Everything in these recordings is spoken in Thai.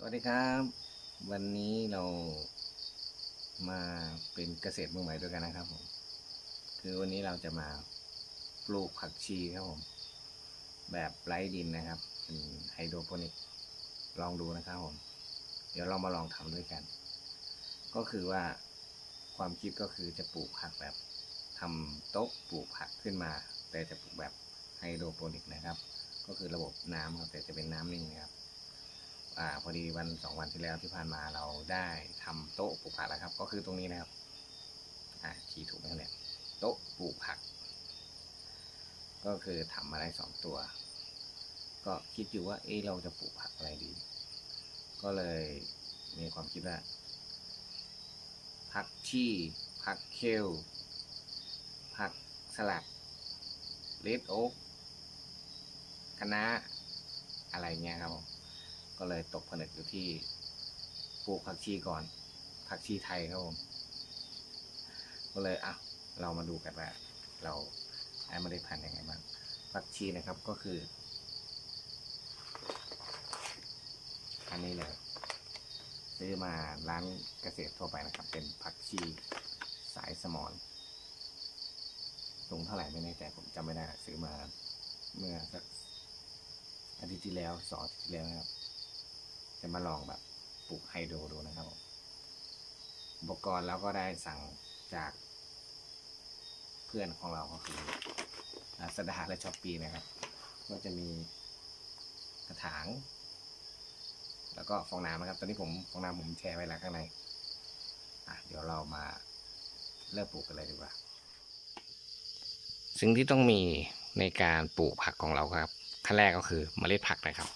สวัสดีครับ วันนี้เรามาเป็นเกษตรมือใหม่ด้วยกันนะครับผมคือวันนี้เราจะมาปลูกผักชีครับผม แบบไร้ดินนะครับเป็นไฮโดรโปนิกลองดูนะครับผม เดี๋ยวเรามาลองทำด้วยกัน ก็คือว่าความคิดก็คือจะปลูกผักแบบทำโต๊ะปลูกผักขึ้นมา แต่จะปลูกแบบไฮโดรโปนิกนะครับ ก็คือระบบน้ำครับแต่จะเป็นน้ำนิ่งนะครับ อ่าพอดีวันสองวันที่แล้วที่ผ่านมาเราได้ทำโต๊ะปลูกผักแล้วครับ ก็คือตรงนี้นะครับอ่าขี่ถูกไหมครับเนี่ยโต๊ะปลูกผัก ก็คือทำมาได้สองตัว ก็คิดอยู่ว่า เอ๊ะเราจะปลูกผักอะไรดี ก็เลยมีความคิดว่าผักชีผักเคลผักสลัดเลดโอ๊กคะน้าอะไรเงี้ยครับผม ก็เลยตกผนึกอยู่ที่ปลูกผักชีก่อน ผักชีไทยครับผม ก็เลยอะเรามาดูกันว่า เราได้เมล็ดพันธุ์ยังไงบ้างผักชีนะครับก็คือ อันนี้เลยซื้อมาร้านเกษตรทั่วไปนะครับ เป็นผักชีสายสมอนลงเท่าไหร่ไม่แน่ใจผมจำไม่ได้ซื้อมาเมื่อสักอาทิตย์ที่แล้วสองอาทิตย์ที่แล้วนะครับ จะมาลองแบบปลูกไฮโดรดูนะครับ อุปกรณ์เราก็ได้สั่งจากเพื่อนของเราก็คือลาซาด้าและช้อปปีนะครับ ก็จะมีกระถาง แล้วก็ฟองน้ำนะครับ ตอนนี้ผมฟองน้ำผมแช่ไว้แล้วข้างใน อะ เดี๋ยวเรามาเริ่มปลูกกันเลยดีกว่า สิ่งที่ต้องมีในการปลูกผักของเราครับ ขั้นแรกก็คือเมล็ดผักนะครับ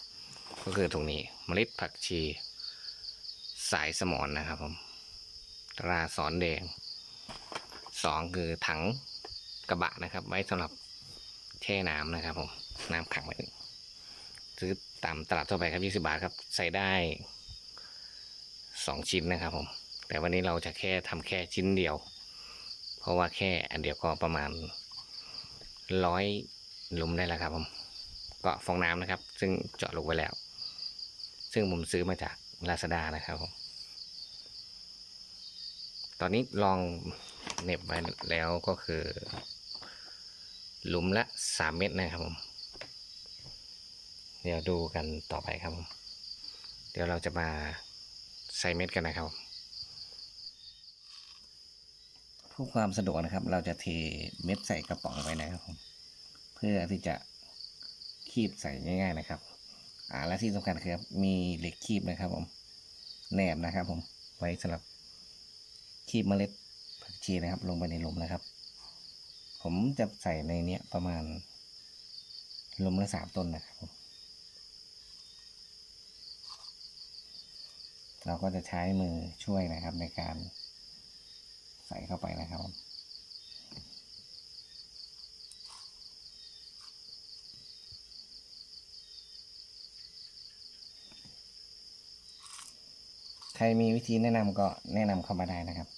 ก็คือตรงนี้เมล็ดผักชี สายสมอนนะครับผมตราสอนแดงสองคือถังกระบะนะครับ ไว้สำหรับแช่น้ำนะครับผมน้ำขังไว้ซื้อตามตลาดทั่วไปครับยี่สิบาทครับ ใส่ได้สองชิ้นนะครับผม แต่วันนี้เราจะแค่ทำแค่ชิ้นเดียว เพราะว่าแค่อันเดียวก็ประมาณร้อยลุมได้แล้วครับผม ก็ฟองน้ำนะครับ ซึ่งเจาะลงไว้แล้ว ซึ่งผมซื้อมาจาก Lazada นะครับผมตอนนี้ลองเน็บไว้แล้วก็คือ หลุมละสามเม็ดนะครับผม เดี๋ยวดูกันต่อไปครับผมเดี๋ยวเราจะมาใส่เม็ดกันนะครับเพื่อความสะดวกนะครับ เราจะเทเม็ดใส่กระป๋องไว้นะครับผมเพื่อที่จะคีบใส่ง่าย ๆนะครับ อ่าและที่สำคัญคือมีเหล็กคีบนะครับผมแหนบนะครับ ผมไว้สำหรับคีบเมล็ดผักชีนะครับ ลงไปในหลุมนะครับ ผมจะใส่ในเนี้ยประมาณหลุมละสามต้นนะครับผมเราก็จะใช้มือช่วยนะครับในการใส่เข้าไปนะครับผม รมีวิธีแนะนำก็แนะนำเข้ามาได้นะครับ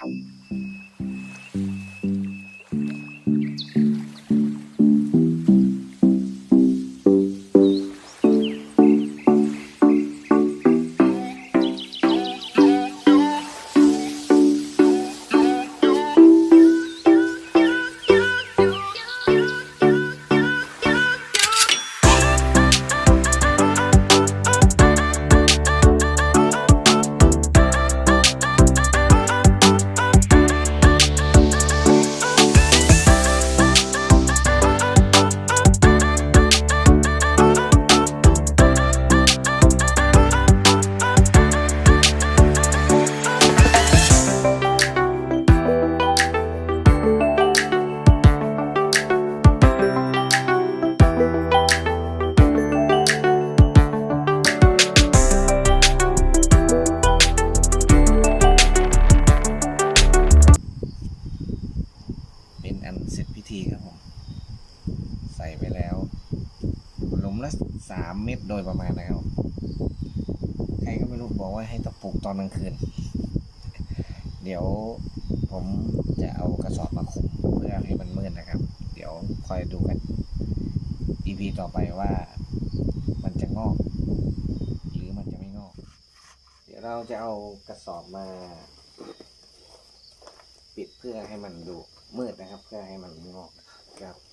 ส ใสไปแล้ว หลุมเม็ดโดยประมาณนะครับ ใครก็ไม่รู้บอกว่าให้ต้องปลูกตอนกลางคืน เดี๋ยวผมจะเอากระสอบมาคุมเพื่อให้มันมืดนะครับ เดี๋ยวคอยดูกัน EP ต่อไปว่ามันจะงอก หรือมันจะไม่งอก เดี๋ยวเราจะเอากระสอบมาปิดเพื่อให้มันดูมืดนะครับ เพื่อให้มันงอกครับ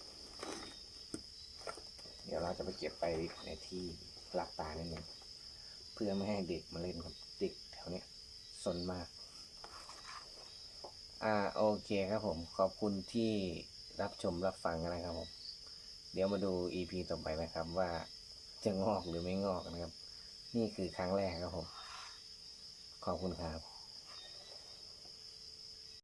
เดี๋ยวเราจะไปเก็บไปในที่รับตานิดนึงเพื่อไม่ให้เด็กมาเล่นครับเด็กแถวเนี้ยสนมาก อ่าโอเคครับผม ขอบคุณที่รับชมรับฟังนะครับผม เดี๋ยวมาดู EP ต่อไปนะครับว่าจะงอกหรือไม่งอกนะครับ นี่คือครั้งแรกครับผม ขอบคุณครับ